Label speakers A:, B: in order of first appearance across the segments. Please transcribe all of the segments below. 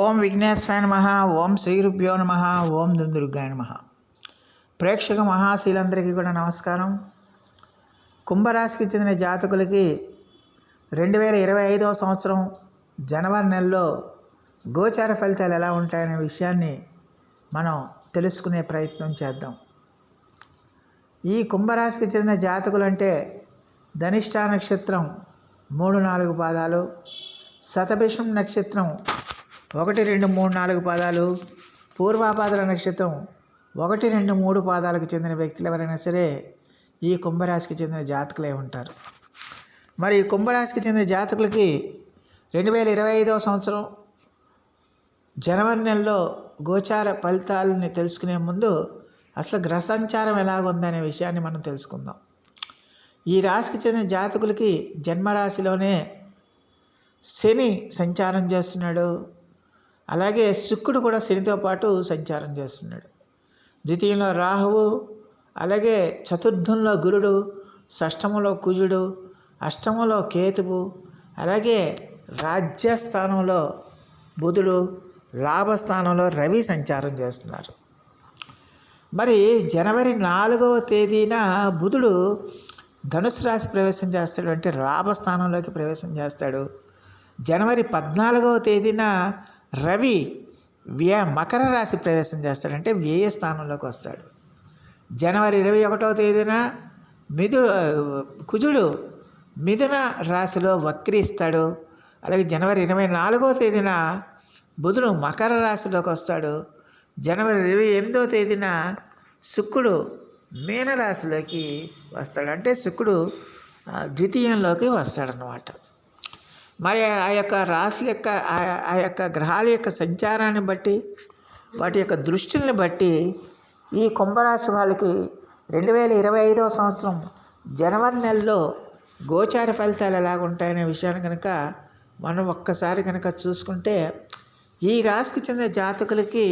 A: ఓం విఘ్నేశ్వరాయ నమ ఓం శ్రీరుభ్యో నమ ఓం దుందుర్గాయ నమ. ప్రేక్షక మహాశీలందరికీ కూడా నమస్కారం. కుంభరాశికి చెందిన జాతకులకి రెండు వేల ఇరవై ఐదవ సంవత్సరం జనవరి నెలలో గోచార ఫలితాలు ఎలా ఉంటాయనే విషయాన్ని మనం తెలుసుకునే ప్రయత్నం చేద్దాం. ఈ కుంభరాశికి చెందిన జాతకులు అంటే ధనిష్టా నక్షత్రం మూడు నాలుగు పాదాలు శతభిషం నక్షత్రం ఒకటి రెండు మూడు నాలుగు పాదాలు. పూర్వాపాదల నక్షత్రం ఒకటి రెండు మూడు పాదాలకు చెందిన వ్యక్తులు ఎవరైనా సరే ఈ కుంభరాశికి చెందిన జాతకులే ఉంటారు. మరి ఈ కుంభరాశికి చెందిన జాతకులకి రెండు వేల ఇరవై ఐదవ సంవత్సరం జనవరి నెలలో గోచార ఫలితాలని తెలుసుకునే ముందు అసలు గ్రహ సంచారం ఎలాగుందనే విషయాన్ని మనం తెలుసుకుందాం. ఈ రాశికి చెందిన జాతకులకి జన్మరాశిలోనే శని సంచారం చేస్తున్నాడు. అలాగే శుక్రుడు కూడా శనితో పాటు సంచారం చేస్తున్నాడు. ద్వితీయంలో రాహువు అలాగే చతుర్థంలో గురుడు షష్టమంలో కుజుడు అష్టమంలో కేతువు అలాగే రాజ్యస్థానంలో బుధుడు లాభస్థానంలో రవి సంచారం చేస్తున్నారు. మరి జనవరి నాలుగవ తేదీన బుధుడు ధనుసు రాశి ప్రవేశం చేస్తాడు అంటే లాభస్థానంలోకి ప్రవేశం చేస్తాడు. జనవరి పద్నాలుగవ తేదీన రవి వ్యయ మకర రాశి ప్రవేశం చేస్తాడంటే వ్యయ స్థానంలోకి వస్తాడు. జనవరి ఇరవై ఒకటవ తేదీన మిథు కుజుడు మిథున రాశిలో వక్రీస్తాడు. అలాగే జనవరి ఇరవై నాలుగవ తేదీన బుధుడు మకర రాశిలోకి వస్తాడు. జనవరి ఇరవై ఎనిమిదవ తేదీన శుక్రుడు మీనరాశిలోకి వస్తాడు. అంటే శుక్రుడు ద్వితీయంలోకి వస్తాడనమాట మరి ఆ యొక్క రాశుల యొక్క ఆ- యొక్క గ్రహాల యొక్క సంచారాన్ని బట్టి వాటి యొక్క దృష్టిని బట్టి ఈ కుంభరాశి వాళ్ళకి రెండు వేల ఇరవై ఐదవ సంవత్సరం జనవరి నెలలో గోచార ఫలితాలు ఎలాగుంటాయనే విషయాన్ని కనుక మనం ఒక్కసారి కనుక చూసుకుంటే ఈ రాశికి చెందిన జాతకులకి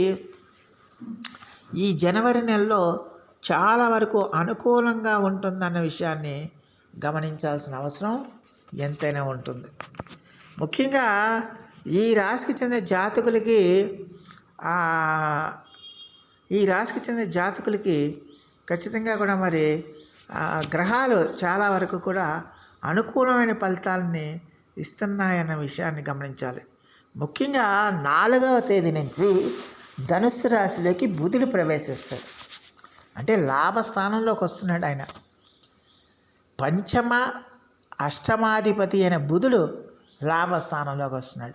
A: ఈ జనవరి నెలలో చాలా వరకు అనుకూలంగా ఉంటుందన్న విషయాన్ని గమనించాల్సిన అవసరం. ఎంతైనా ఉంటుంది. ముఖ్యంగా ఈ రాశికి చెందిన జాతకులకి ఈ రాశికి చెందిన జాతకులకి ఖచ్చితంగా కూడా మరి గ్రహాలు చాలా వరకు కూడా అనుకూలమైన ఫలితాలని ఇస్తున్నాయన్న విషయాన్ని గమనించాలి. ముఖ్యంగా నాలుగవ తేదీ నుంచి ధనుస్సు రాశిలోకి బుధుడు ప్రవేశిస్తాడు. అంటే లాభస్థానంలోకి వస్తున్నాడు ఆయన. పంచమ అష్టమాధిపతి అయిన బుధుడు లాభస్థానంలోకి వస్తున్నాడు.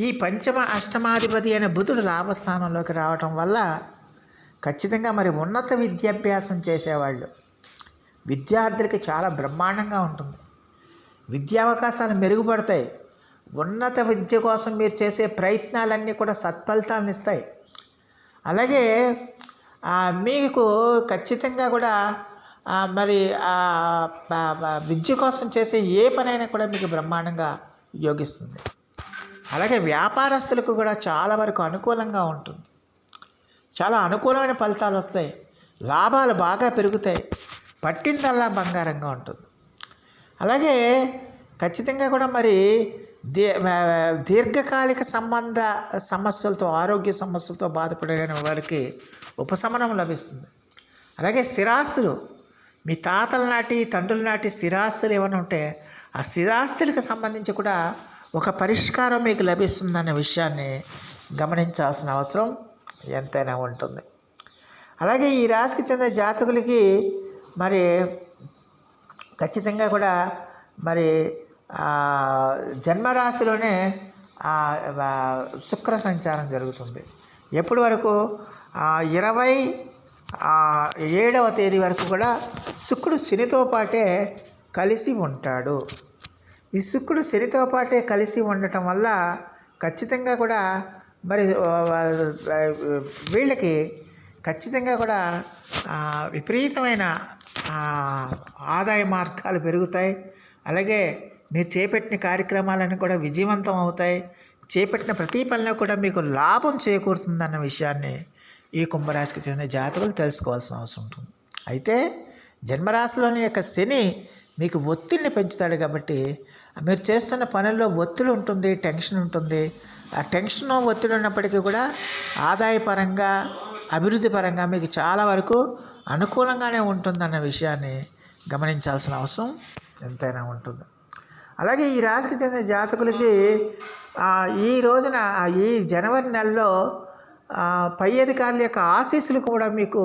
A: ఈ పంచమ అష్టమాధిపతి అయిన బుధుడు లాభస్థానంలోకి రావటం వల్ల ఖచ్చితంగా మరి ఉన్నత విద్యాభ్యాసం చేసేవాళ్ళు. విద్యార్థులకి చాలా బ్రహ్మాండంగా ఉంటుంది. విద్యావకాశాలు మెరుగుపడతాయి. ఉన్నత విద్య కోసం మీరు చేసే ప్రయత్నాలన్నీ కూడా సత్ఫలితాలను ఇస్తాయి. అలాగే మీకు ఖచ్చితంగా కూడా మరి విద్య కోసం చేసే ఏ పనైనా కూడా మీకు బ్రహ్మాండంగా యోగిస్తుంది అలాగే వ్యాపారస్తులకు కూడా చాలా వరకు అనుకూలంగా ఉంటుంది. చాలా అనుకూలమైన ఫలితాలు వస్తాయి. లాభాలు బాగా పెరుగుతాయి. పట్టిందల్లా బంగారంగా ఉంటుంది. అలాగే ఖచ్చితంగా కూడా మరి దీ దీర్ఘకాలిక సంబంధ సమస్యలతో ఆరోగ్య సమస్యలతో బాధపడే వారికి ఉపశమనం లభిస్తుంది. అలాగే స్థిరాస్తులు మీ తాతల నాటి తండ్రుల నాటి స్థిరాస్తులు ఏమైనా ఉంటే ఆ స్థిరాస్తులకు సంబంధించి కూడా ఒక పరిష్కారం మీకు లభిస్తుందన్న విషయాన్ని గమనించాల్సిన అవసరం ఎంతైనా ఉంటుంది. అలాగే ఈ రాశికి చెందిన జాతకులకి మరి ఖచ్చితంగా కూడా మరి జన్మరాశిలోనే శుక్ర సంచారం జరుగుతుంది. ఎప్పటి వరకు? ఇరవై ఏడవ తేదీ వరకు కూడా శుక్రుడు శనితో పాటే కలిసి ఉంటాడు. ఈ శుక్రుడు శనితో పాటే కలిసి ఉండటం వల్ల ఖచ్చితంగా కూడా మరి వీళ్ళకి ఖచ్చితంగా కూడా విపరీతమైన ఆదాయ మార్గాలు పెరుగుతాయి. అలాగే మీరు చేపట్టిన కార్యక్రమాలన్నీ కూడా విజయవంతం అవుతాయి. చేపట్టిన ప్రతి పనిలో కూడా మీకు లాభం చేకూరుతుందన్న విషయాన్ని ఈ కుంభరాశికి చెందిన జాతకులు తెలుసుకోవాల్సిన అవసరం ఉంటుంది. అయితే జన్మరాశిలోని యొక్క శని మీకు ఒత్తిడిని పెంచుతాడు కాబట్టి మీరు చేస్తున్న పనుల్లో ఒత్తిడి ఉంటుంది టెన్షన్ ఉంటుంది. ఆ టెన్షన్ ఒత్తిడి ఉన్నప్పటికీ కూడా ఆదాయపరంగా అభివృద్ధి పరంగా మీకు చాలా వరకు అనుకూలంగానే ఉంటుందన్న విషయాన్ని గమనించాల్సిన అవసరం ఎంతైనా ఉంటుంది. అలాగే ఈ రాశికి చెందిన జాతకులకి ఈ రోజున ఈ జనవరి నెలలో పై అధికారుల యొక్క ఆశీస్సులు కూడా మీకు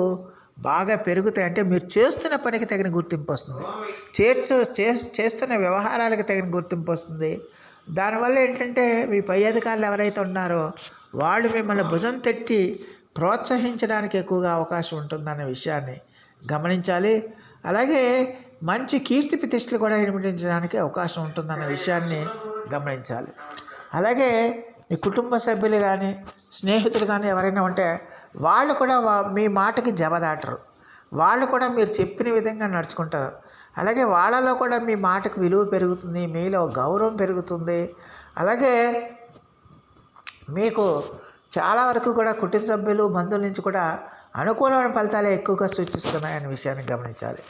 A: బాగా పెరుగుతాయి అంటే మీరు చేస్తున్న పనికి తగిన గుర్తింపు వస్తుంది. చేర్చు చేస్తున్న వ్యవహారాలకు తగిన గుర్తింపు వస్తుంది. దానివల్ల ఏంటంటే మీ పై అధికారులు ఎవరైతే ఉన్నారో వాళ్ళు మిమ్మల్ని భుజం తెట్టి ప్రోత్సహించడానికి ఎక్కువగా అవకాశం ఉంటుందనే విషయాన్ని గమనించాలి. అలాగే మంచి కీర్తి ప్రతిష్టలు కూడా నిర్మించడానికి అవకాశం ఉంటుందన్న విషయాన్ని గమనించాలి. అలాగే మీ కుటుంబ సభ్యులు కానీ స్నేహితులు కానీ ఎవరైనా ఉంటే వాళ్ళు కూడా మీ మాటకి జవదాటరు. వాళ్ళు కూడా మీరు చెప్పిన విధంగా నడుచుకుంటారు. అలాగే వాళ్ళలో కూడా మీ మాటకు విలువ పెరుగుతుంది మీలో గౌరవం పెరుగుతుంది. అలాగే మీకు చాలా వరకు కూడా కుటుంబ సభ్యులు బంధువుల నుంచి కూడా అనుకూలమైన ఫలితాలే ఎక్కువగా సూచిస్తున్నాయనే విషయాన్ని గమనించాలి.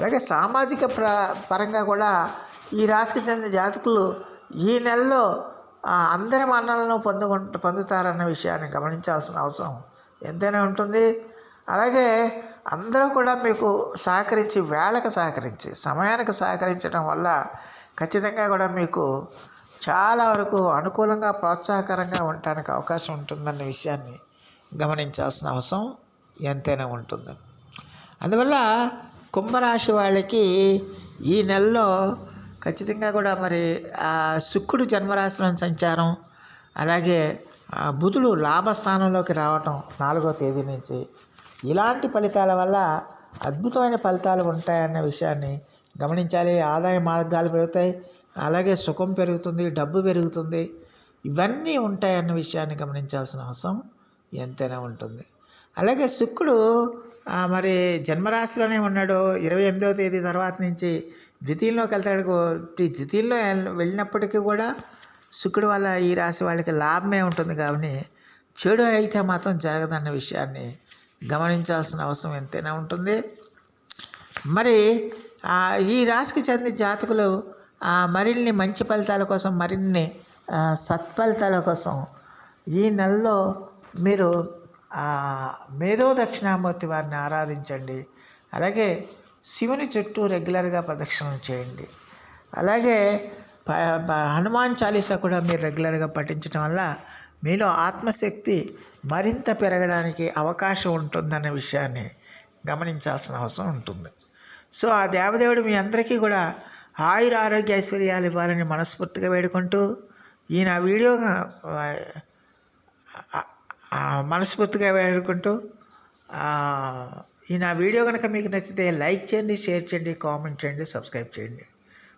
A: అలాగే సామాజిక ప్ర పరంగా కూడా ఈ రాశికి చెందిన జాతకులు ఈ నెలలో అందరి మన్నలను పొందుకుంటు పొందుతారన్న విషయాన్ని గమనించాల్సిన అవసరం ఎంతైనా ఉంటుంది. అలాగే అందరూ కూడా మీకు సహకరించి వేళకు సహకరించి సమయానికి సహకరించడం వల్ల ఖచ్చితంగా కూడా మీకు చాలా వరకు అనుకూలంగా ప్రోత్సాహకరంగా ఉండటానికి అవకాశం ఉంటుందన్న విషయాన్ని గమనించాల్సిన అవసరం ఎంతైనా ఉంటుంది. అందువల్ల కుంభరాశి వాళ్ళకి ఈ నెలలో ఖచ్చితంగా కూడా మరి ఆ శుక్రుడు జన్మరాశిలో సంచారం అలాగే బుధుడు లాభస్థానంలోకి రావటం నాలుగో తేదీ నుంచి. ఇలాంటి ఫలితాల వల్ల అద్భుతమైన ఫలితాలు ఉంటాయన్న విషయాన్ని గమనించాలి. ఆదాయ మార్గాలు పెరుగుతాయి. అలాగే సుఖం పెరుగుతుంది డబ్బు పెరుగుతుంది. ఇవన్నీ ఉంటాయన్న విషయాన్ని గమనించాల్సిన అవసరం ఎంతైనా ఉంటుంది. అలాగే శుక్రుడు మరి జన్మరాశిలోనే ఉన్నాడు. ఇరవై ఎనిమిదవ తేదీ తర్వాత నుంచి ద్వితీయంలోకి వెళ్తాడు. ద్వితీయంలో వెళ్ళినప్పటికీ కూడా శుక్రుడు వల్ల ఈ రాశి వాళ్ళకి లాభమే ఉంటుంది కాబట్టి చెడు అయితే మాత్రం జరగదన్న విషయాన్ని గమనించాల్సిన అవసరం ఎంతైనా ఉంటుంది. మరి ఈ రాశికి చెందిన జాతకులు మరిన్ని మంచి ఫలితాల కోసం మరిన్ని సత్ఫలితాల కోసం ఈ నెలలో మీరు మేధో దక్షిణామూర్తి వారిని ఆరాధించండి. అలాగే శివుని చుట్టూ రెగ్యులర్గా ప్రదక్షిణం చేయండి. అలాగే హనుమాన్ చాలీసా కూడా మీరు రెగ్యులర్గా పఠించడం వల్ల మీలో ఆత్మశక్తి మరింత పెరగడానికి అవకాశం ఉంటుందన్న విషయాన్ని గమనించాల్సిన అవసరం ఉంటుంది. సో ఆ దేవదేవుడు మీ అందరికీ కూడా ఆయుర ఆరోగ్య ఐశ్వర్యాలు ఇవ్వాలని మనస్ఫూర్తిగా వేడుకుంటూ ఈయన వీడియో మనస్ఫూర్తిగా వేడుకుంటూ ఈయన ఈ నా వీడియో కనుక మీకు నచ్చితే లైక్ చేయండి షేర్ చేయండి కామెంట్ చేయండి సబ్స్క్రైబ్ చేయండి.